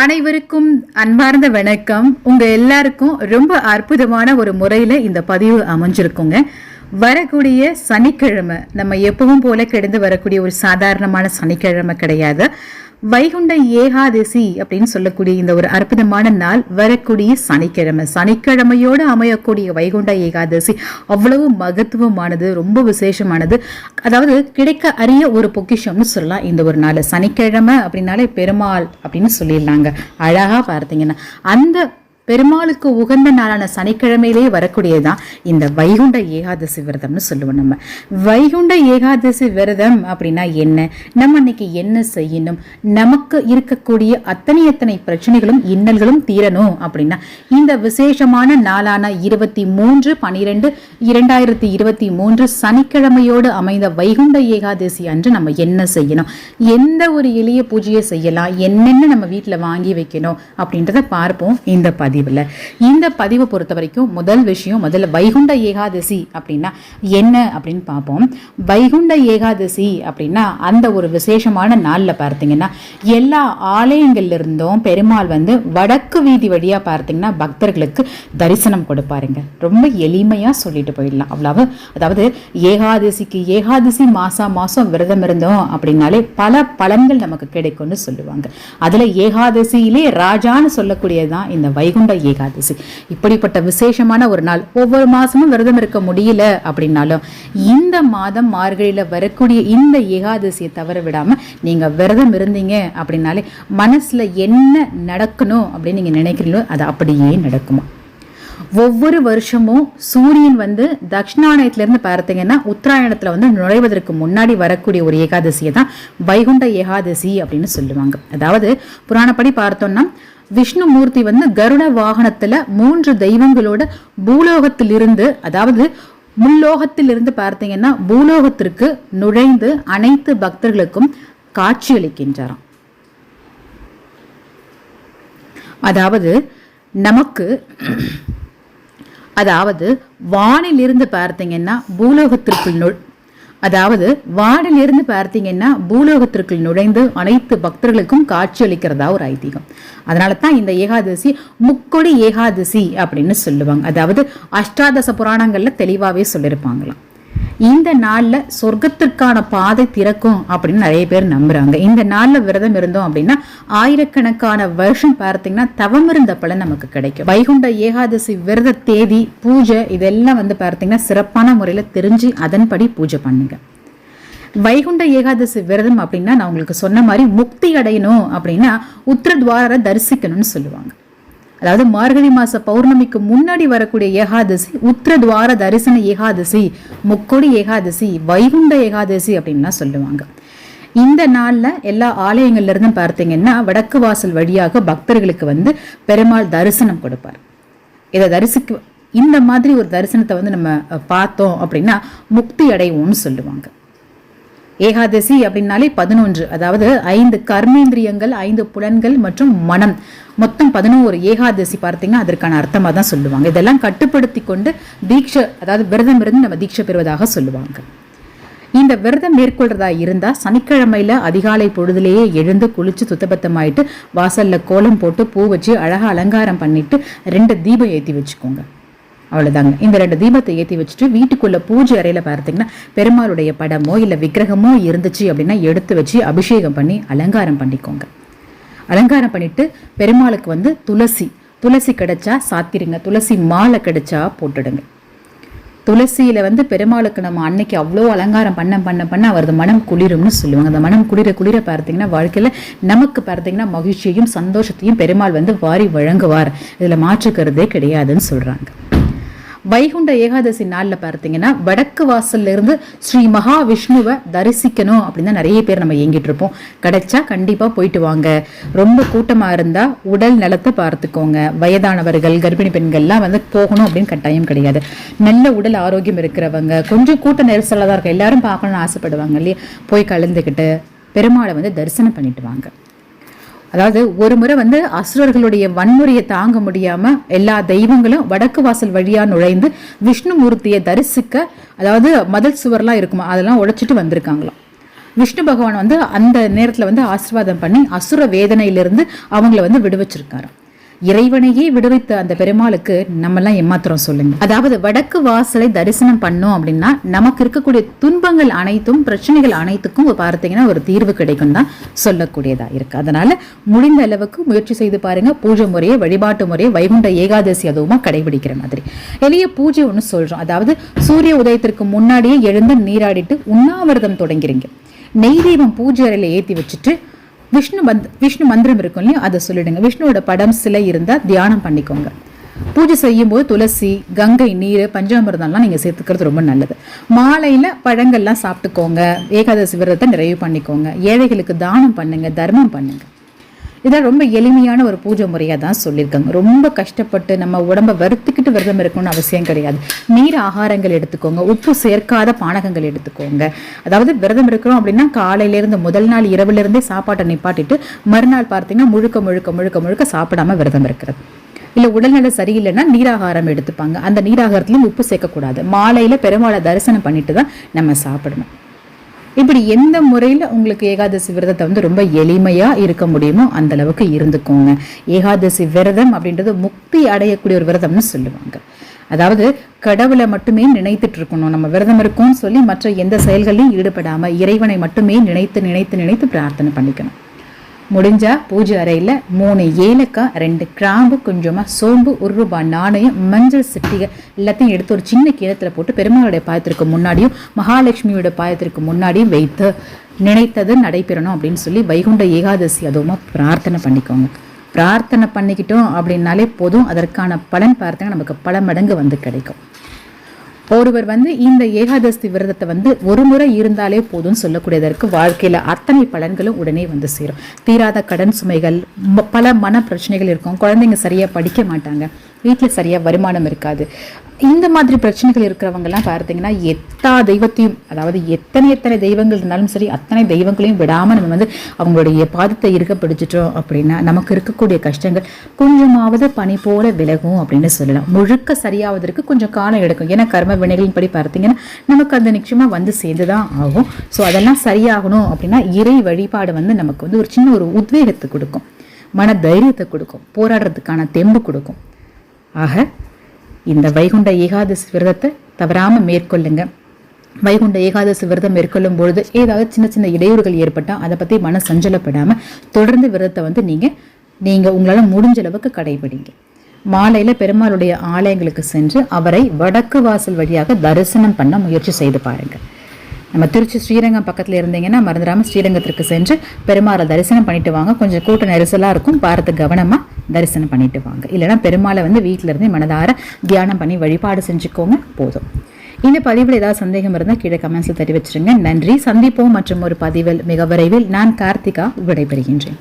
அனைவருக்கும் அன்பார்ந்த வணக்கம். உங்க எல்லாருக்கும் ரொம்ப அற்புதமான ஒரு முறையில இந்த பதிவு அமைஞ்சிருக்குங்க. வரக்கூடிய சனிக்கிழமை நம்ம எப்பவும் போல கிடந்து வரக்கூடிய ஒரு சாதாரணமான சனிக்கிழமை கிடையாது. வைகுண்ட ஏகாதசி அப்படின்னு சொல்லக்கூடிய இந்த ஒரு அற்புதமான நாள் வரக்கூடிய சனிக்கிழமை. சனிக்கிழமையோடு அமையக்கூடிய வைகுண்ட ஏகாதசி அவ்வளவு மகத்துவமானது ரொம்ப விசேஷமானது. அதாவது கிடைக்க அறிய ஒரு பொக்கிஷம்னு சொல்லலாம் இந்த ஒரு நாள். சனிக்கிழமை அப்படின்னாலே பெருமாள் அப்படின்னு சொல்லிடலாங்க. அழகாக பார்த்தீங்கன்னா. அந்த பெருமாளுக்கு உகந்த நாளான சனிக்கிழமையிலே வரக்கூடியதுதான் இந்த வைகுண்ட ஏகாதசி விரதம்னு சொல்லுவோம் நம்ம. வைகுண்ட ஏகாதசி விரதம் அப்படின்னா என்ன? நம்ம அன்னைக்கு என்ன செய்யணும்? நமக்கு இருக்கக்கூடிய அத்தனை அத்தனை பிரச்சனைகளும் இன்னல்களும் தீரணும் அப்படின்னா இந்த விசேஷமான நாளான இருபத்தி மூன்று பனிரெண்டு இரண்டாயிரத்தி இருபத்தி மூன்று சனிக்கிழமையோடு அமைந்த வைகுண்ட ஏகாதசி அன்று நம்ம என்ன செய்யணும்? எந்த ஒரு எளிய பூஜையை செய்யலாம்? என்னென்ன நம்ம வீட்டில் வாங்கி வைக்கணும்? அப்படின்றத பார்ப்போம் இந்த பதிவு. பதிவில். இந்த பதிவை பொறுத்த வரைக்கும் முதல் விஷயம் முதல்ல வைகுண்ட ஏகாதசி அப்படின்னா என்ன அப்படின்னு பார்ப்போம். வைகுண்ட ஏகாதசி அப்படின்னா அந்த ஒரு விசேஷமான நாளில் பார்த்தீங்கன்னா எல்லா ஆலயங்கள்லேருந்தும் பெருமாள் வந்து வடக்கு வீதி வழியாக பார்த்தீங்கன்னா பக்தர்களுக்கு தரிசனம் கொடுப்பாருங்க. ரொம்ப எளிமையாக சொல்லிட்டு போயிடலாம். அவ்வளவு. அதாவது ஏகாதசிக்கு ஏகாதசி மாதம் மாதம் விரதம் இருந்தோம் அப்படின்னாலே பல பலன்கள் நமக்கு கிடைக்கும்னு சொல்லுவாங்க. அதில் ஏகாதசியிலே ராஜான்னு சொல்லக்கூடியது தான் இந்த வைகுண்ட ஏகாதசி. இப்படிப்பட்ட விசேஷமான ஒரு நாள் ஒவ்வொரு மாசமும் விரதம் இருக்க முடியல அப்படின்னாலும் இந்த மாதம் மார்கழியில வரக்கூடிய இந்த ஏகாதசியை தவற விடாம நீங்க விரதம் இருந்தீங்க அப்படின்னாலே மனசுல என்ன நடக்கணும் அப்படின்னு நீங்க நினைக்கிறீங்களோ அது அப்படியே நடக்குமா? ஒவ்வொரு வருஷமும் சூரியன் வந்து தட்சிணாயனத்திலிருந்து பார்த்தீங்கன்னா உத்தராயணத்தில் வந்து நுழைவதற்கு முன்னாடி வரக்கூடிய ஒரு ஏகாதசியை தான் வைகுண்ட ஏகாதசி அப்படின்னு சொல்லுவாங்க. அதாவது புராணப்படி பார்த்தோம்னா விஷ்ணுமூர்த்தி வந்து கருட வாகனத்துல மூன்று தெய்வங்களோட பூலோகத்திலிருந்து அதாவது முல்லோகத்திலிருந்து பார்த்தீங்கன்னா பூலோகத்திற்கு நுழைந்து அனைத்து பக்தர்களுக்கும் காட்சியளிக்கின்றாராம் அதாவது நமக்கு அதாவது வானிலிருந்து பார்த்தீங்கன்னா பூலோகத்திற்குள் அதாவது வானிலிருந்து பார்த்தீங்கன்னா பூலோகத்திற்குள் நுழைந்து அனைத்து பக்தர்களுக்கும் காட்சியளிக்கிறதா ஒரு ஐதீகம். அதனால தான் இந்த ஏகாதசி முக்கொடி ஏகாதசி அப்படின்னு சொல்லுவாங்க. அதாவது அஷ்டாதச புராணங்கள்ல தெளிவாகவே சொல்லியிருப்பாங்களாம். இந்த நாள்ல சொர்க்கத்திற்கான பாதை திறக்கும் அப்படின்னு நிறைய பேர் நம்புறாங்க. இந்த நாளில் விரதம் இருந்தோம் அப்படின்னா ஆயிரக்கணக்கான வருஷம் பார்த்தீங்கன்னா தவம் இருந்த பலன் நமக்கு கிடைக்கும். வைகுண்ட ஏகாதசி விரத தேதி பூஜை இதெல்லாம் வந்து பார்த்தீங்கன்னா சிறப்பான முறையில தெரிஞ்சு அதன்படி பூஜை பண்ணுங்க. வைகுண்ட ஏகாதசி விரதம் அப்படின்னா நான் உங்களுக்கு சொன்ன மாதிரி முக்தி அடையணும் அப்படின்னா உத்திரத்வாரரை தரிசிக்கணும்னு சொல்லுவாங்க. அதாவது மார்கழி மாச பௌர்ணமிக்கு முன்னாடி வரக்கூடிய ஏகாதசி உத்திரத்வார தரிசன ஏகாதசி முக்கொடி ஏகாதசி வைகுண்ட ஏகாதசி அப்படின்லாம் சொல்லுவாங்க. இந்த நாளில் எல்லா ஆலயங்கள்லேருந்தும் பார்த்தீங்கன்னா வடக்கு வாசல் வழியாக பக்தர்களுக்கு வந்து பெருமாள் தரிசனம் கொடுப்பார். இதை தரிசிக்க இந்த மாதிரி ஒரு தரிசனத்தை வந்து நம்ம பார்த்தோம் அப்படின்னா முக்தி அடைவோம்னு சொல்லுவாங்க. ஏகாதசி அப்படின்னாலே பதினொன்று அதாவது ஐந்து கர்மேந்திரியங்கள் ஐந்து புலன்கள் மற்றும் மனம். மொத்தம் பதினோரு ஏகாதசி பார்த்தீங்கன்னா அதற்கான அர்த்தமாக தான் சொல்லுவாங்க. இதெல்லாம் கட்டுப்படுத்தி கொண்டு தீட்சை அதாவது விரதம் இருந்து நம்ம தீட்சை பெறுவதாக சொல்லுவாங்க. இந்த விரதம் மேற்கொள்றதா இருந்தால் சனிக்கிழமையில் அதிகாலை பொழுதுலேயே எழுந்து குளிச்சு சுத்தபத்தமாயிட்டு வாசலில் கோலம் போட்டு பூ வச்சு அழகாக அலங்காரம் பண்ணிட்டு ரெண்டு தீபம் ஏற்றி வச்சுக்கோங்க. அவ்வளோதாங்க இந்த ரெண்டு தீபத்தை ஏற்றி வச்சுட்டு வீட்டுக்குள்ளே பூஜை அறையில் பார்த்தீங்கன்னா பெருமாளுடைய படமோ இல்லை விக்கிரகமோ இருந்துச்சு அப்படின்னா எடுத்து வச்சு அபிஷேகம் பண்ணி அலங்காரம் பண்ணிக்கோங்க. அலங்காரம் பண்ணிட்டு பெருமாளுக்கு வந்து துளசி துளசி கிடைச்சா சாத்திருங்க துளசி மாலை கிடைச்சா போட்டுடுங்க. துளசியில் வந்து பெருமாளுக்கு நம்ம அன்னைக்கு அவ்வளோ அலங்காரம் பண்ண பண்ண பண்ண அவரது மனம் குளிரும்னு சொல்லுவாங்க. அந்த மனம் குளிர குளிர பார்த்தீங்கன்னா வாழ்க்கையில் நமக்கு பார்த்தீங்கன்னா மகிழ்ச்சியையும் சந்தோஷத்தையும் பெருமாள் வந்து வாரி வழங்குவார். இதில் மாற்றுக்கிறதே கிடையாதுன்னு சொல்கிறாங்க வைகுண்ட ஏகாதசி நாளில் பார்த்தீங்கன்னா வடக்கு வாசல்ல இருந்து ஸ்ரீ மகாவிஷ்ணுவை தரிசிக்கணும் அப்படின்னு தான் நிறைய பேர் நம்ம இயங்கிட்டு இருப்போம். கிடைச்சா கண்டிப்பாக போயிட்டு வாங்க. ரொம்ப கூட்டமாக இருந்தால் உடல் நலத்தை பார்த்துக்கோங்க. வயதானவர்கள் கர்ப்பிணி பெண்கள்லாம் வந்து போகணும் அப்படின்னு கட்டாயம் கிடையாது. நல்ல உடல் ஆரோக்கியம் இருக்கிறவங்க கொஞ்சம் கூட்ட நெரிசலாக தான் இருக்கும். எல்லாரும் பார்க்கணும்னு ஆசைப்படுவாங்க இல்லையா? போய் கலந்துக்கிட்டு பெருமாளை வந்து தரிசனம் பண்ணிட்டு வாங்க. அதாவது ஒரு முறை வந்து அசுரர்களுடைய வன்முறையை தாங்க முடியாம எல்லா தெய்வங்களும் வடக்கு வாசல் வழியா நுழைந்து விஷ்ணுமூர்த்தியை தரிசிக்க அதாவது மதல் சுவர்லாம் இருக்குமா அதெல்லாம் உடைச்சிட்டு வந்திருக்காங்களாம். விஷ்ணு பகவான் வந்து அந்த நேரத்தில் வந்து ஆசீர்வாதம் பண்ணி அசுர வேதனையிலிருந்து அவங்கள வந்து விடுவிச்சிருக்காரு இறைவனையே விடுவித்த அந்த பெருமாளுக்கு நம்மெல்லாம் ஏமாத்திரம் சொல்லுங்க. அதாவது வடக்கு வாசலை தரிசனம் பண்ணோம் அப்படின்னா நமக்கு இருக்கக்கூடிய துன்பங்கள் அனைத்தும் பிரச்சனைகள் அனைத்துக்கும் பார்த்தீங்கன்னா ஒரு தீர்வு கிடைக்கும் தான் சொல்லக்கூடியதா இருக்கு. அதனால முடிந்த அளவுக்கு முயற்சி செய்து பாருங்க. பூஜை முறையை வழிபாட்டு முறையை வைகுண்ட ஏகாதசி அதுவுமா கடைபிடிக்கிற மாதிரி. எளிய பூஜை ஒன்று சொல்றோம். அதாவது சூரிய உதயத்திற்கு முன்னாடியே எழுந்து நீராடிட்டு உண்ணாவிரதம் தொடங்கிறீங்க நெய் தீபம் பூஜை அறையில ஏற்றி வச்சுட்டு விஷ்ணு மந்த் விஷ்ணு மந்திரம் இருக்கும் இல்லையா? அதை சொல்லிடுங்க. விஷ்ணுவோட படம் சிலை இருந்தால் தியானம் பண்ணிக்கோங்க. பூஜை செய்யும்போது துளசி கங்கை நீர் பஞ்சாமிரதம்லாம் நீங்கள் சேர்த்துக்கிறது ரொம்ப நல்லது. மாலையில் பழங்கள்லாம் சாப்பிட்டுக்கோங்க. ஏகாதசி விரதத்தை நிறைவு பண்ணிக்கோங்க. ஏழைகளுக்கு தானம் பண்ணுங்கள் தர்மம் பண்ணுங்கள் இதான் ரொம்ப எளிமையான ஒரு பூஜை முறையாக தான் சொல்லியிருக்காங்க. ரொம்ப கஷ்டப்பட்டு நம்ம உடம்ப வறுத்துக்கிட்டு விரதம் இருக்கணும்னு அவசியம் கிடையாது. நீர் ஆகாரங்கள் எடுத்துக்கோங்க. உப்பு சேர்க்காத பானகங்கள் எடுத்துக்கோங்க. அதாவது விரதம் இருக்கிறோம் அப்படின்னா காலையிலேருந்து முதல் நாள் இரவுலேருந்தே சாப்பாட்டை நிப்பாட்டிட்டு மறுநாள் பார்த்தீங்கன்னா முழுக்க முழுக்க முழுக்க முழுக்க சாப்பிடாம விரதம் இருக்கிறது. இல்லை உடல்நிலை சரியில்லைன்னா நீராகாரம் எடுத்துப்பாங்க. அந்த நீராகாரத்துலையும் உப்பு சேர்க்கக்கூடாது. மாலையில் பெருமாளை தரிசனம் பண்ணிட்டு தான் நம்ம சாப்பிடணும். இப்படி எந்த முறையில் உங்களுக்கு ஏகாதசி விரதத்தை வந்து ரொம்ப எளிமையாக இருக்க முடியுமோ அந்த அளவுக்கு இருந்துக்கோங்க. ஏகாதசி விரதம் அப்படின்றது முக்தி அடையக்கூடிய ஒரு விரதம்னு சொல்லுவாங்க. அதாவது கடவுளை மட்டுமே நினைத்துட்டு இருக்கணும். நம்ம விரதம் இருக்கோம்னு சொல்லி மற்ற எந்த செயல்களையும் ஈடுபடாமல் இறைவனை மட்டுமே நினைத்து நினைத்து நினைத்து பிரார்த்தனை பண்ணிக்கணும். முடிஞ்சா பூஜை அறையில் மூணு ஏலக்காய் ரெண்டு கிராம்பு கொஞ்சமாக சோம்பு ஒரு ரூபாய் நாணயம் மஞ்சள் சிட்டிகை எல்லாத்தையும் எடுத்து ஒரு சின்ன கீழத்தில் போட்டு பெருமாளுடைய பாயத்திற்கு முன்னாடியும் மகாலட்சுமியோட பாயத்திற்கு முன்னாடியும் வைத்து நினைத்தது நடைபெறணும் அப்படின்னு சொல்லி வைகுண்ட ஏகாதசி அதுவுமா பிரார்த்தனை பண்ணிக்கோங்க. பிரார்த்தனை பண்ணிக்கிட்டோம் அப்படின்னாலே போதும். அதற்கான பலன் பார்த்தீங்கன்னா நமக்கு பல மடங்கு வந்து கிடைக்கும். ஒருவர் வந்து இந்த ஏகாதசி விரதத்தை வந்து ஒரு முறை இருந்தாலே போதும்னு சொல்லக்கூடியதற்கு வாழ்க்கையில் அத்தனை பலன்களும் உடனே வந்து சேரும். தீராத கடன் சுமைகள் பல மன பிரச்சனைகள் இருக்கும். குழந்தைங்க சரியாக படிக்க மாட்டாங்க. வீட்டில் சரியாக வருமானம் இருக்காது. இந்த மாதிரி பிரச்சனைகள் இருக்கிறவங்கெல்லாம் பார்த்தீங்கன்னா எத்தா தெய்வத்தையும் அதாவது எத்தனை எத்தனை தெய்வங்கள் இருந்தாலும் சரி அத்தனை தெய்வங்களையும் விடாமல் நம்ம வந்து அவங்களுடைய பாதத்தை இருக்க பிடிச்சிட்டோம் அப்படின்னா நமக்கு இருக்கக்கூடிய கஷ்டங்கள் கொஞ்சமாவது பனி போல விலகும் அப்படின்னு சொல்லலாம். முழுக்க சரியாவதற்கு கொஞ்சம் காலம் எடுக்கும். ஏன்னா கர்ம வினைகளின் படி பார்த்தீங்கன்னா நமக்கு அந்த நிச்சயமாக வந்து சேர்ந்து தான் ஆகும். ஸோ அதெல்லாம் சரியாகணும் அப்படின்னா இறை வழிபாடு வந்து நமக்கு வந்து ஒரு சின்ன ஒரு உத்வேகத்தை கொடுக்கும். மன தைரியத்தை கொடுக்கும். போராடுறதுக்கான தெம்பு கொடுக்கும். ஆக இந்த வைகுண்ட ஏகாதசி விரதத்தை தவறாமல் மேற்கொள்ளுங்க. வைகுண்ட ஏகாதசி விரதம் மேற்கொள்ளும் பொழுது ஏதாவது சின்ன சின்ன இடையூறுகள் ஏற்பட்டால் அதை பற்றி மன சஞ்சலப்படாமல் தொடர்ந்து விரதத்தை வந்து நீங்கள் நீங்கள் உங்களால் முடிஞ்ச அளவுக்கு கடைபிடிங்க. மாலையில் பெருமாளுடைய ஆலயங்களுக்கு சென்று அவரை வடக்கு வாசல் வழியாக தரிசனம் பண்ண முயற்சி செய்து பாருங்கள் நம்ம திருச்சி ஸ்ரீரங்கம் பக்கத்தில் இருந்தீங்கன்னா மறந்துடாமல் ஸ்ரீரங்கத்திற்கு சென்று பெருமாளை தரிசனம் பண்ணிட்டு வாங்க. கொஞ்சம் கூட்ட நெரிசலாக இருக்கும். பார்த்து கவனமாக தரிசனம் பண்ணிட்டு வாங்க. இல்லைனா பெருமாளை வந்து வீட்டில இருந்து மனதார தியானம் பண்ணி வழிபாடு செஞ்சுக்கோங்க போதும். இந்த பதிவில் ஏதாவது சந்தேகம் இருந்தால் கீழே கமெண்ட்ஸில் தெரிவிச்சிருங்க. நன்றி. சந்திப்போம் மற்றும் ஒரு பதிவில் மிக விரைவில் நான் கார்த்திகா விடைபெறுகின்றேன்.